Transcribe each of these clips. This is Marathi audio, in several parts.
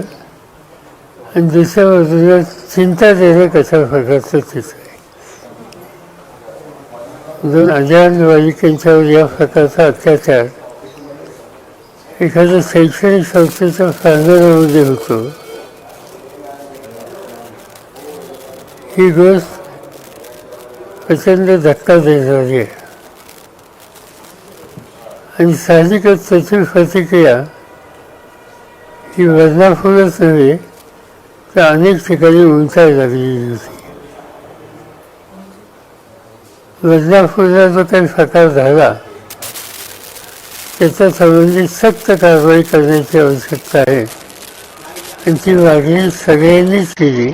चित्र आणि दुसऱ्या म्हणजे बाजूला चिंता देणं कशा प्रकारचं चित्र आहे दोन अजान बालिकांच्यावर या प्रकारचा अत्याचार एखाद्या शैक्षणिक संस्थेच्या प्रांगणामध्ये होतो. ही गोष्ट प्रचंड धक्का देणारी आहे. आणि साहजिकच त्याची प्रतिक्रिया ही बदलापूरच नव्हे तर अनेक ठिकाणी उंचायला लागलेली होती. बदलापूरला जो काही प्रकार झाला त्याच्या संबंधित सक्त कारवाई करण्याची आवश्यकता आहे. आणि ती मागणी सगळ्यांनीच केली.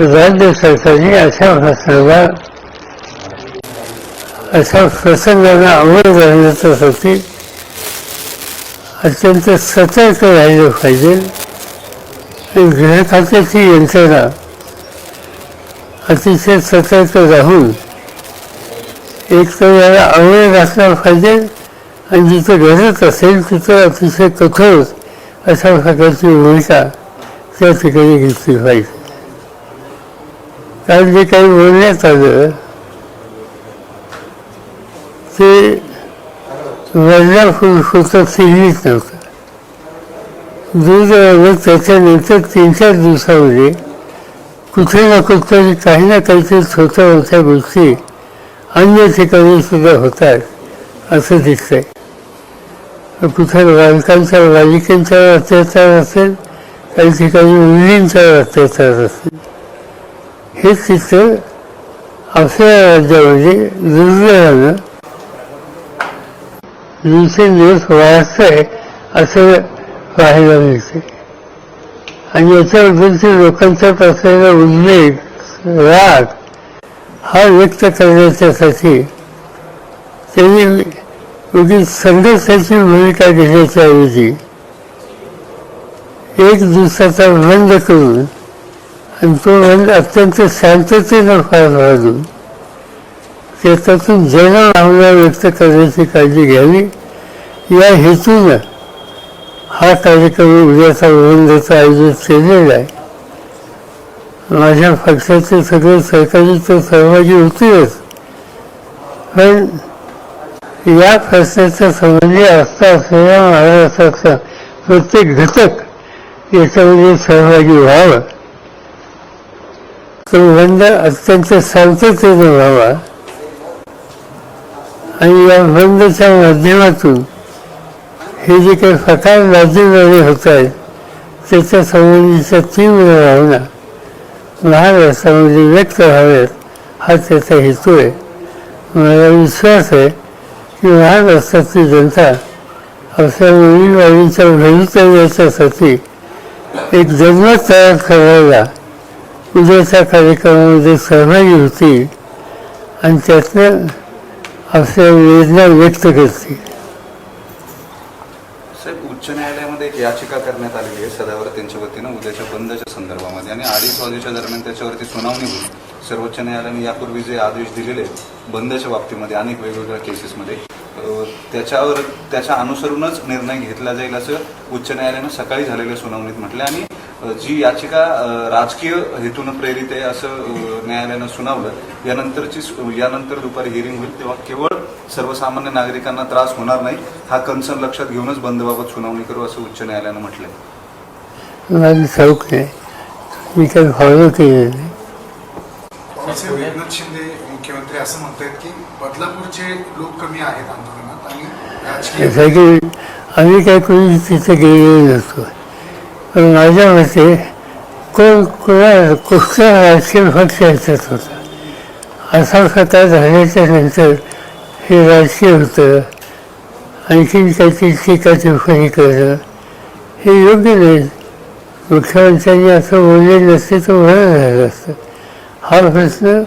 राज्य सरकारने अशा भाषणाला अशा प्रसंगाला अमोल घालण्याच्यासाठी अत्यंत सतर्क राहिलं पाहिजे. आणि यंत्रणा अतिशय सतर्क राहून एक तर याला आवड घातला पाहिजे आणि जिथं गरज असेल तिथं अतिशय कठोर अशा प्रकारची भूमिका त्या ठिकाणी घेतली पाहिजे. कारण जे काही बोलण्यात आलं ते वडिलापूर होतं फिरलीच नव्हतं दूध आलं त्याच्यानंतर तीन चार दिवसामध्ये कुठे ना कुठतरी काही ना काहीतरी छोट्या मोठ्या गोष्टी अन्य ठिकाणी सुद्धा होतात असं दिसतंय. कुठे बालकांचा बालिकांच्यावर अत्याचार असेल काही ठिकाणी मुलींचा अत्याचार असेल. हे चित्र आपल्या राज्यामध्ये दुर्दैवानं दिवसेंदिवस वाढतंय असं पाहायला मिळते. आणि याच्याबद्दलच्या लोकांचा असलेला उद्वेग राग हा व्यक्त करण्याच्यासाठी त्यांनी उगीच संघर्षाची भूमिका घेण्याच्या ऐवजी एक दिवसाचा बंद करून आणि तो बंद अत्यंत शांततेनं पार पाडून त्याच्यातून जनभावना व्यक्त करण्याची काळजी घ्यावी. या हेतूनं हा कार्यक्रम उद्याचा बंदचं आयोजित केलेला आहे. माझ्या पक्षाचे सगळे सहकारी तर सहभागी होतीलच. पण या प्रश्नाच्या संबंधी आस्था असलेल्या महाराष्ट्राचा प्रत्येक घटक याच्यामध्ये सहभागी व्हावं. तो बंद अत्यंत शांततेने व्हावा. आणि या बंदच्या माध्यमातून हे जे काही प्रकार राज्यद्वारे होत आहेत त्याच्या संबंधीच्या तीव्र भावना महाराष्ट्रामध्ये व्यक्त व्हाव्यात हा त्याचा हेतू आहे. मला विश्वास आहे की महाराष्ट्राची जनता आपल्या मुलीबाईंच्या भवितव्याच्यासाठी एक जन्मत तयार करायला उद्याच्या कार्यक्रमामध्ये सहभागी होती आणि त्यातनं आपल्या वेदना व्यक्त करते. साहेब उच्च न्यायालयामध्ये एक याचिका करण्यात आलेली आहे सदावर त्यांच्या वतीनं उद्याच्या बंदच्या संदर्भामध्ये. आणि अडीच वाजेच्या दरम्यान त्याच्यावरती सुनावणी होईल. सर्वोच्च न्यायालयाने यापूर्वी जे आदेश दिलेले बंदच्या बाबतीमध्ये अनेक वेगवेगळ्या केसेसमध्ये त्याच्यावर त्याच्या अनुसरूनच निर्णय घेतला जाईल असं उच्च न्यायालयानं सकाळी झालेल्या सुनावणीत म्हटलं आणि जी याचिका राजकीय हेतून प्रेरित आहे असं न्यायालयानं सुनावलं यानंतरची यानंतर दुपारी हिअरिंग होईल तेव्हा केवळ सर्वसामान्य नागरिकांना त्रास होणार नाही हा कन्सर्न लक्षात घेऊनच बंदबाबत सुनावणी करू असं उच्च न्यायालयानं म्हटलंय. ठाऊक नाही मी काही फॉलो केलेलं नाही. असे एकनाथ शिंदे मुख्यमंत्री असं म्हणतायत की बदलापूरचे लोक कमी आहेत आंदोलनात आणि आम्ही काही कोणी तिथे गेलेलो नसतो. माझ्या मते कोण कोणा कुठचा राजकीय पक्ष याच्यात होता? असा खता झाल्याच्यानंतर हे राजकीय होतं. आणखीन त्याची टीका टिप्पणी करणं. हे योग्य नाही. मुख्यमंत्र्यांनी असं बोलले नसते तर बरं झालं असतं हा प्रश्न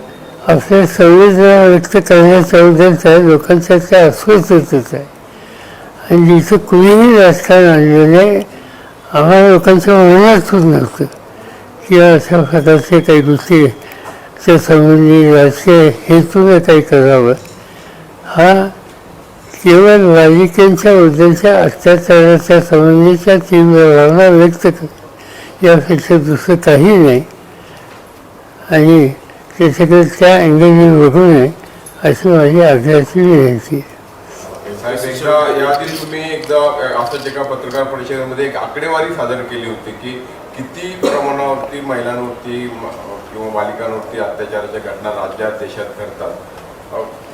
आपल्या संवेदना व्यक्त करण्याच्याबद्दलचा आहे लोकांच्या त्या अस्वस्थतेचा आहे आणि जिथं कुणीही राजकारण आणलेलं आहे आम्हाला लोकांच्या मनातून नसतं की अशा प्रकारचे काही गोष्टी संबंधी राजकीय हेतूने काही करावं. हा केवळ राजकीयांच्या उद्याच्या अत्याचाराच्या संबंधीच्या तीव्र भावना व्यक्त कर यापेक्षा दुसरं काही नाही. आणि त्याच्याकडे त्या अँगलने बघू नये अशी माझी आग्रहाची विनंती आहे साहेब एकदा याआधी तुम्ही एकदा असंच एका पत्रकार परिषदेमध्ये एक आकडेवारी सादर केली होती की किती प्रमाणावरती महिलांवरती किंवा बालिकांवरती अत्याचाराच्या घटना राज्यात देशात घडतात.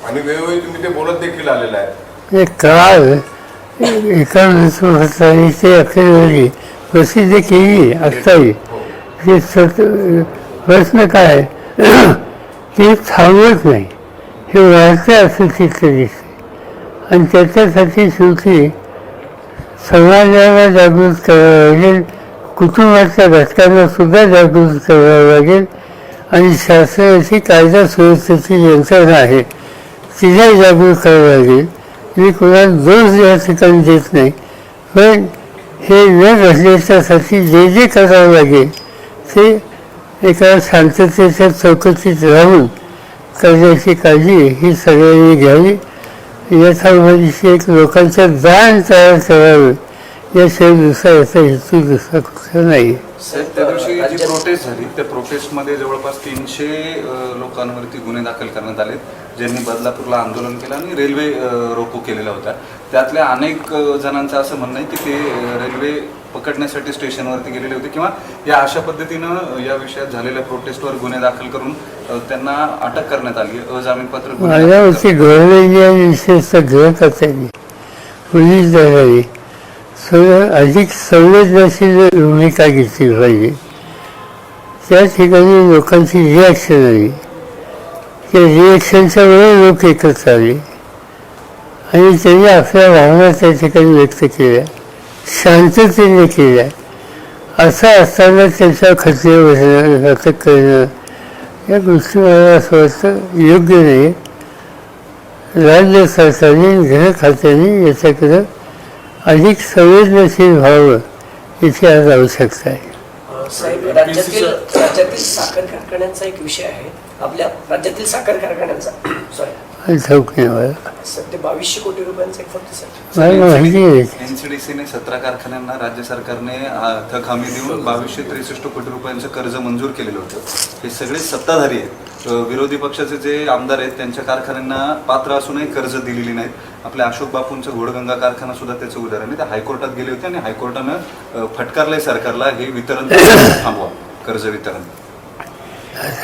आणि वेळोवेळी तुम्ही ते बोलत देखील आलेले आहेत. हे काल एका वृत्तपत्राने ते प्रसिद्ध केली असतावी हे? सत प्रश्न काय ते थांबत नाही. हे वाढतं असं चित्र दिसते आणि त्याच्यासाठी शेवटी समाजाला जागृत करावं लागेल. कुटुंबाच्या घटकांना सुद्धा जागृत करावं लागेल. आणि शासनाची कायदा सुव्यवस्थेची यंत्रणा आहे. तिला जागृत करावं लागेल. मी कोणाला दोष या ठिकाणी देत नाही. पण हे न घडण्याच्यासाठी जे जे करावं लागेल ते एका शांततेच्या चौकटीत राहून करण्याची काळजी ही सगळ्यांनी घ्यावी. या सर्व विषयी लोकांचं जाण तयार करावे. याशिवाय दुसरा याचा हेतू दुसरा कुठला नाही. साहेब त्या दिवशी जी प्रोटेस्ट झाली त्या प्रोटेस्टमध्ये जवळपास तीनशे लोकांवरती गुन्हे दाखल करण्यात आले ज्यांनी बदलापूरला आंदोलन केलं आणि रेल्वे रोको केलेला होता. त्यातल्या अनेक जणांचं असं म्हणणं आहे की ते रेल्वे पकडण्यासाठी स्टेशनवरती गेलेले होते किंवा या अशा पद्धतीनं या विषयात झालेल्या प्रोटेस्टवर गुन्हे दाखल करून त्यांना अटक करण्यात आली अजामीनपात्र माझ्यावरती गव्हर्नमेंटने आणि विशेषतः गृहकर्त्यांनी पोलीस दलाने सगळं अधिक संवेदनशील भूमिका घेतली पाहिजे. त्या ठिकाणी लोकांची रिॲक्शन आली. त्या रिॲक्शनच्या वेळी लोक एकत्र आले. आणि त्यांनी आपल्या भावना त्या ठिकाणी व्यक्त केल्या. शांततेने केल्या. असं असताना त्यांच्या खचले बसणं घातक करणं या गोष्टी मला असं वाटतं योग्य नाही. राज्य सरकारने गृह खात्याने याच्याकडं अधिक संवेदनशील व्हावं याची आज आवश्यकता आहे. साहेब राज्यातील राज्यातील साखर कारखान्यांचा एक विषय आहे. आपल्या राज्यातील साखर कारखान्यांचा सॉरी सध्या बावीसशे कोटी रुपयांचा माहिती एनसीडीसीने सतरा कारखान्यांना राज्य सरकारने थक हमी देऊन बावीसशे त्रेसष्ट कोटी रुपयांचं कर्ज मंजूर केलेलं होतं. हे सगळे सत्ताधारी आहेत. विरोधी पक्षाचे जे आमदार आहेत त्यांच्या कारखान्यांना पात्र असूनही कर्ज दिलेली नाहीत. आपल्या अशोक बापूंचं घोडगंगा कारखाना सुद्धा त्याचं उदाहरण आहे. ते हायकोर्टात गेले होते आणि हायकोर्टानं फटकारलंय सरकारला हे वितरण थांबवा. कर्ज वितरण.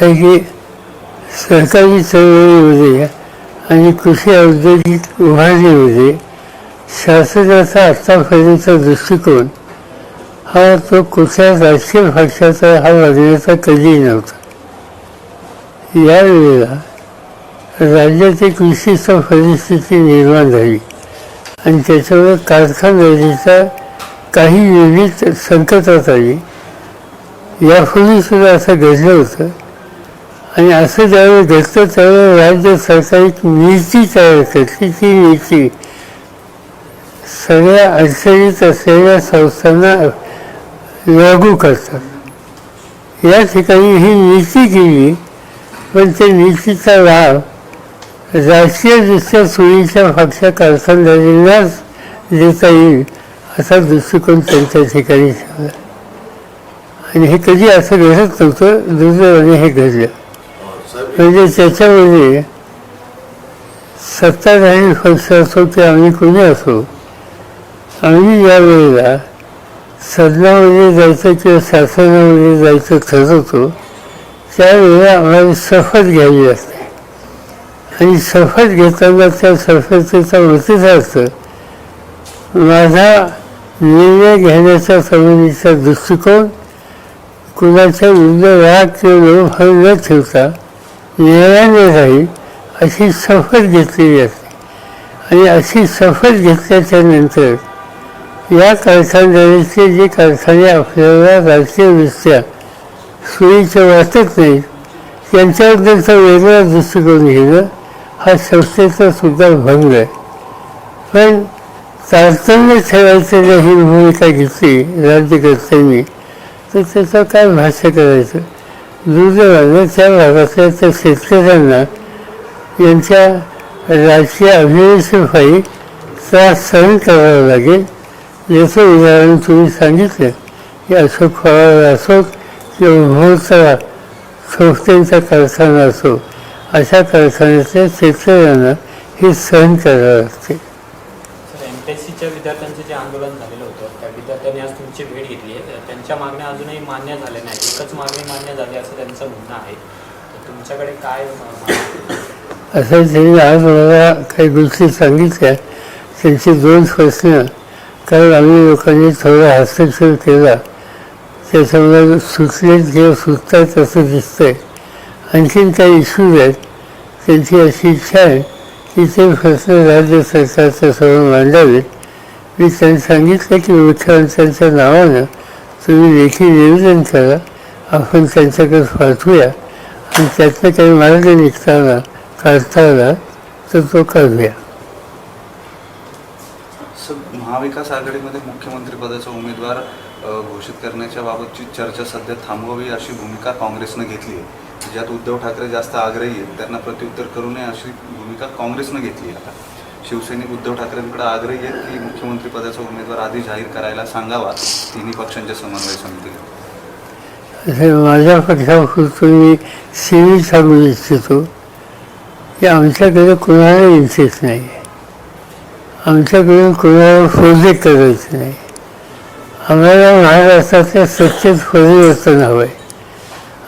आहे सरकारी चळवळीमध्ये आणि कृषी औद्योगिक उभारणीमध्ये शासनाचा आत्तापर्यंतचा दृष्टिकोन हा तो कुठल्या राजकीय पक्षाचा हा वागण्याचा कधीही नव्हता. यावेळेला राज्याची एक परिस्थिती निर्माण झाली आणि त्याच्यामुळे कारखानदारीचा काही युनिट संकटात आली. यापूर्वी सुद्धा असं घडलं होतं आणि असं ज्यावेळी घडतं त्यावेळी राज्य सरकार एक नीती तयार करते ती नीती सगळ्या अडचणीत असलेल्या संस्थांना लागू करतात. या ठिकाणी ही नीती केली पण त्या नीतीचा लाभ राजकीयदृष्ट्या सोयीच्या पक्षा कारखानदारींनाच देता येईल असा दृष्टिकोन त्यांच्या ठिकाणी ठेवला. आणि हे कधी असं घडत नव्हतं दुर्दैवाने हे घडलं. म्हणजे त्याच्यामध्ये सत्ताधारी पक्ष असो की आम्ही कोणी असो आम्ही या वेळेला सदनामध्ये जायचं किंवा शासनामध्ये जायचं ठरवतो त्यावेळेला आम्हाला शपथ घ्यावी असते आणि शपथ घेताना त्या शपथेचा अर्थ माझा निर्णय घेण्याच्या संबंधीचा दृष्टिकोन कुणाच्या विरुद्ध राग किंवा लोभभाव न ठेवता न्यायाने जाईल अशी सफर घेतलेली असते. आणि अशी सफर घेतल्याच्या नंतर या कारखानदारीचे जे कारखाने आपल्याला राजकीयदृष्ट्या सोयीचे वाटत नाहीत त्यांच्याबद्दलचा वेगळा दृष्टिकोन घेणं हा संस्थेचा सुद्धा भंग आहे. पण तारतम्य ठेवायचं जर ही भूमिका घेतली राज्यकर्त्यांनी तर त्याचं काय भाष्य करायचं? दुर्दैवानं त्या भागातल्या त्या शेतकऱ्यांना यांच्या राजकीय अभिनेषपायी त्रास सहन करावा लागेल याचं उदाहरण तुम्ही सांगितलं की अशोक फळावर असो किंवा मोहचा संस्थेचा कारखाना असो अशा कारखान्यातल्या शेतकऱ्यांना हे सहन करावं लागते सर जे आंदोलन त्या विद्यार्थ्यांनी आज तुमची भेट घेतली आहे. त्यांच्या मागण्या अजूनही मान्य झाल्या नाही एकच मागणी मान्य झाली असं त्यांचं म्हणणं आहे. तर तुमच्याकडे काय असं त्यांनी आज मला काही गोष्टी सांगितल्या. त्यांचे दोन प्रश्न. कारण आम्ही लोकांनी थोडा हस्तक्षेप केला. त्याच्यामुळे सुचलेत किंवा सुचतात असं दिसतंय. आणखीन काही इश्यूज आहेत. त्यांची अशी इच्छा आहे की ते प्रश्न राज्य सरकारच्या समोर मांडावेत. मी त्यांनी सांगितलं की मुख्यमंत्र्यांच्या नावानं तुम्ही लेखी निवेदन करा. आपण त्यांच्याकडे पाठवूया. आणि त्यातनं काही मार्ग निघताना काढताना तर तो काढूया. महाविकास आघाडीमध्ये मुख्यमंत्री पदाचा उमेदवार घोषित करण्याच्या बाबतची चर्चा सध्या थांबवावी अशी भूमिका काँग्रेसनं घेतली आहे. ज्यात उद्धव ठाकरे जास्त आग्रही आहेत त्यांना प्रत्युत्तर करू नये अशी भूमिका काँग्रेसनं घेतली आहे आता. शिवसैनिक उद्धव ठाकरेंकडे आग्रही आहेत की मुख्यमंत्री पदाचा उमेदवार आधी जाहीर करायला सांगावा. तिन्ही पक्षांच्या समन्वय समितीला असे माझ्या पक्षापुरतं मी सिव्हिल सांगू इच्छितो. की आमच्याकडे कोणाला इंटरेस्ट नाही. आमच्याकडून कोणाला प्रोजेक्ट करायचं नाही. आम्हाला महाराष्ट्रातल्या सत्तेत परिवर्तन हवं आहे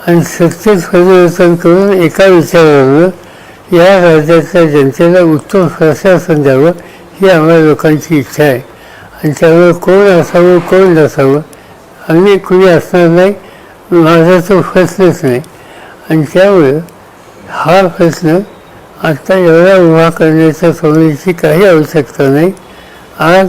आणि सत्तेत परिवर्तन करून एका विचारावर या राज्याच्या जनतेला उत्तम प्रशासन द्यावं ही आम्हाला लोकांची इच्छा आहे. आणि त्यामुळे कोण असावं कोण नसावं आम्ही कुणी असणार नाही माझा तो प्रश्नच नाही. आणि त्यामुळं हा प्रश्न आता एवढा उभा करण्याच्या सोडण्याची काही आवश्यकता नाही. आज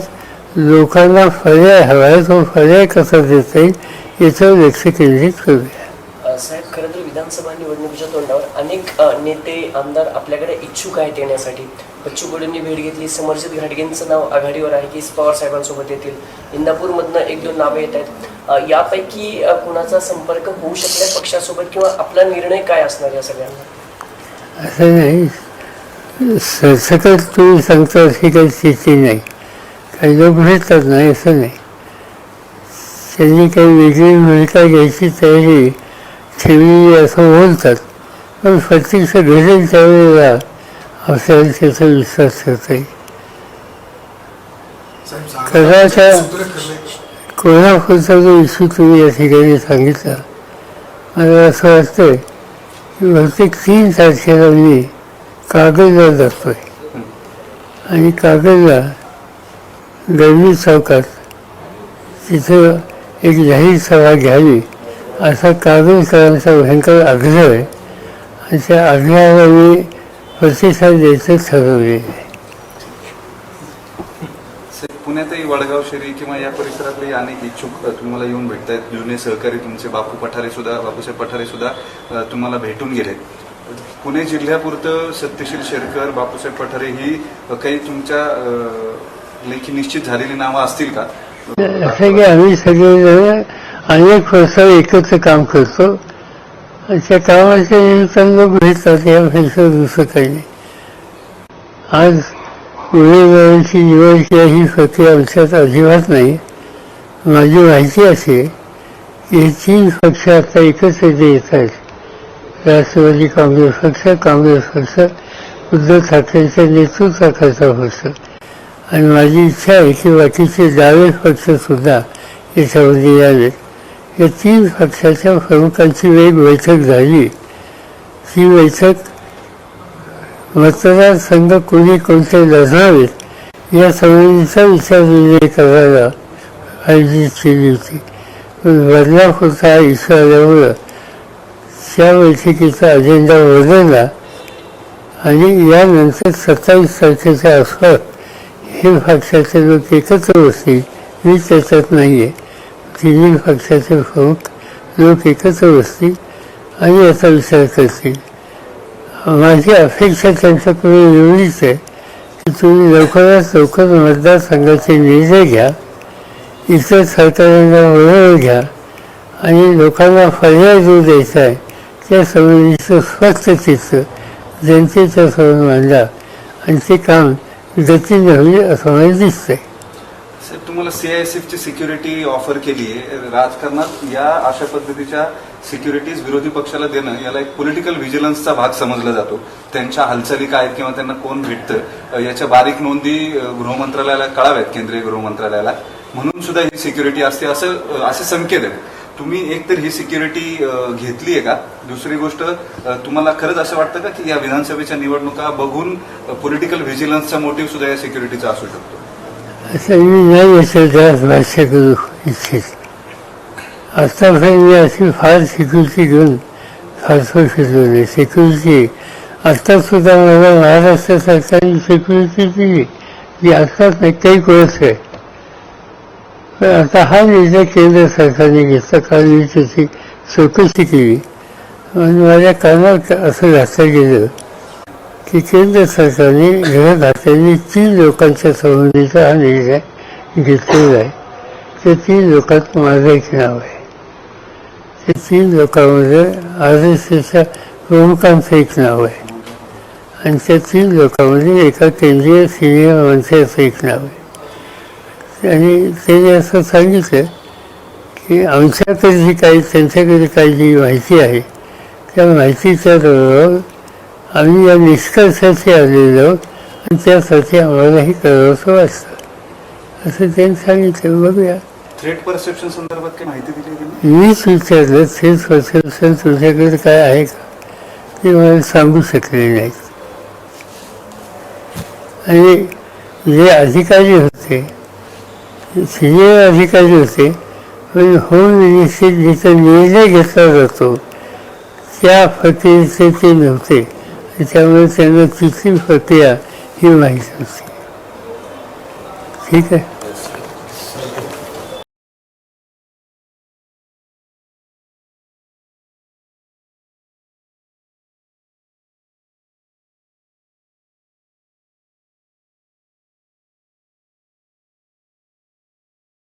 लोकांना पर्याय हवा आहे तो पर्याय कसा देता येईल याच्यावर लक्ष केंद्रित करूया. साहेब खरं विधानसभा निवडणुकीच्या तोंडावर अनेक नेते आमदार आपल्याकडे इच्छुक आहेत येण्यासाठी. बच्चू कडूंनी भेट घेतली. समरजित घाटगेंचं नाव आघाडीवर आहे की पवार साहेबांसोबत येतील. इंदापूरमधनं एक दोन नावे येत आहेत. यापैकी कुणाचा संपर्क होऊ शकल्या पक्षासोबत किंवा आपला निर्णय काय असणार या सगळ्यांना असं नाही. सरसकट तुम्ही सांगता अशी काही स्थिती नाही. काही लोक भेटतात नाही असं नाही. त्यांनी काही वेगळी भूमिका घ्यायची तयारी ठेवली असं बोलतात. पण प्रत्यक्ष घडेल त्यावेळेला आपल्याला त्याचा विश्वास करता येईल ठरले कोल्हापूरचा जो इश्यू तुम्ही या ठिकाणी सांगितला. मला असं वाटतं की बहुतेक तीन तारखेला मी कागदला जातोय. आणि कागदला गरवी चौकात तिथं एक जाहीर सभा घ्यावी असा कागदकरांचा भयंकर आग्रह आहे. आणि त्या आग्रहाला मी प्रतिसाद द्यायचं ठरवले पुण्यातही वडगाव शहरी किंवा या परिसरातले अनेक इच्छुक तुम्हाला येऊन भेटतायत. जुने सहकारी तुमचे बापू पठारे सुद्धा बापूसाहेब पठारे सुद्धा तुम्हाला भेटून गेले पुणे जिल्ह्यापुरतं सत्यशील शेरकर बापूसाहेब पठारे ही काही तुमच्या लेखी निश्चित झालेली नावं असतील का? असं की आम्ही सगळेजण अनेक वर्ष एकत्र काम करतो. अशा त्या कामाच्या निमित्तानं लोक भेटतात यापेक्षा दुसरं काही नाही. आज उमेदवारांची निवड किंवा ही प्रक्रिया आमच्यात अजिबात नाही. माझी माहिती अशी की हे तीन पक्ष आता एकत्र येत आहेत राष्ट्रवादी काँग्रेस पक्ष काँग्रेस पक्ष उद्धव ठाकरेंच्या नेतृत्वाखालचा पक्ष. आणि माझी इच्छा आहे की बाकीचे डावे पक्षसुद्धा याच्यामध्ये यावेत. या तीन पक्षाच्या प्रमुखांची एक बैठक झाली. ती बैठक मतदारसंघ कोणी कोणते लढणावेत या संबंधीचा विचार निर्णय करायला आयोजित केली होती. बदलापूरचा इश्यू आल्यामुळं त्या बैठकीचा अजेंडा बदलला आणि यानंतर सत्तावीस तारखेच्या आसपास हे पक्षाचे लोक एकत्र बसतील मी त्याच्यात नाही आहे तिन्ही पक्षाचे प्रमुख लोक एकत्र बसतील आणि याचा विचार करतील माझी अपेक्षा त्यांच्याकडून एवढीच आहे की तुम्ही लवकरात लवकर मतदारसंघाचे निर्णय घ्या इतर सरकारांना वळवून घ्या आणि लोकांना पर्याय जो द्यायचा आहे त्या संबंधीचं स्वच्छ चित्र जनतेच्या समोर मांडा आणि ते काम गतीने होईल असं मला दिसतंय. साहेब तुम्हाला सीआयएसएफची सिक्युरिटी ऑफर केली आहे. राजकारणात या अशा पद्धतीच्या सिक्युरिटीज विरोधी पक्षाला देणं याला एक पॉलिटिकल व्हिजिलन्सचा भाग समजला जातो. त्यांच्या हालचाली काय आहेत किंवा त्यांना कोण भेटतं याच्या बारीक नोंदी गृहमंत्रालयाला कळाव्यात केंद्रीय गृहमंत्रालयाला म्हणून सुद्धा ही सिक्युरिटी असते असं असे संकेत आहेत. तुम्ही एक तर ही सिक्युरिटी घेतली आहे का? दुसरी गोष्ट तुम्हाला खरंच असं वाटतं का की या विधानसभेच्या निवडणुका बघून पॉलिटिकल व्हिजिलन्सचा मोटिव्ह सुद्धा या सिक्युरिटीचा असू शकतो? असं मी नाही याचं जास्त भाष्य करू इच्छित आत्तापर्यंत मी अशी फार सिक्युरिटी घेऊन फारसं शिकलो नाही सिक्युरिटी आत्ता सुद्धा मला महाराष्ट्र सरकारने सिक्युरिटी दिली जी आत्ताच नाही काही कळत आहे पण आता हा निर्णय केंद्र सरकारने घेतला कारण मी त्याची चौकशी केली आणि माझ्या कानात असं घातलं गेलं की केंद्र सरकारने गृहखात्याने तीन लोकांच्या संबंधीचा हा निर्णय घेतलेला आहे ते तीन लोकात माझं एक नाव आहे. ते तीन लोकांमध्ये आर एस एसच्या प्रमुखांचं एक नाव आहे. आणि त्या तीन लोकांमध्ये एका केंद्रीय सिनियर मंत्र्याचं एक नाव आहे. आणि त्यांनी असं सांगितलं की आमच्याकडे जी काही त्यांच्याकडे काही जी माहिती आहे त्या माहितीच्या आम्ही या निष्कर्षाचे आलेलो आहोत आणि त्यासाठी आम्हालाही करावंसं वाटतं. असं त्यांनी सांगितलं. बघूया. थ्रेट परसेप्शन संदर्भात काही माहिती दिली? मीच विचारलं तेच परसेप्शन तुझ्याकडे काय आहे का? ते मला सांगू शकले नाहीत. आणि जे अधिकारी होते सिनियर अधिकारी होते पण होम मिनिस्ट्रीत जिथं निर्णय घेतला जातो त्या प्रक्रियेचे ते नव्हते. त्यामुळे त्यांना तिथली प्रक्रिया ही माहीत असते ठीक आहे?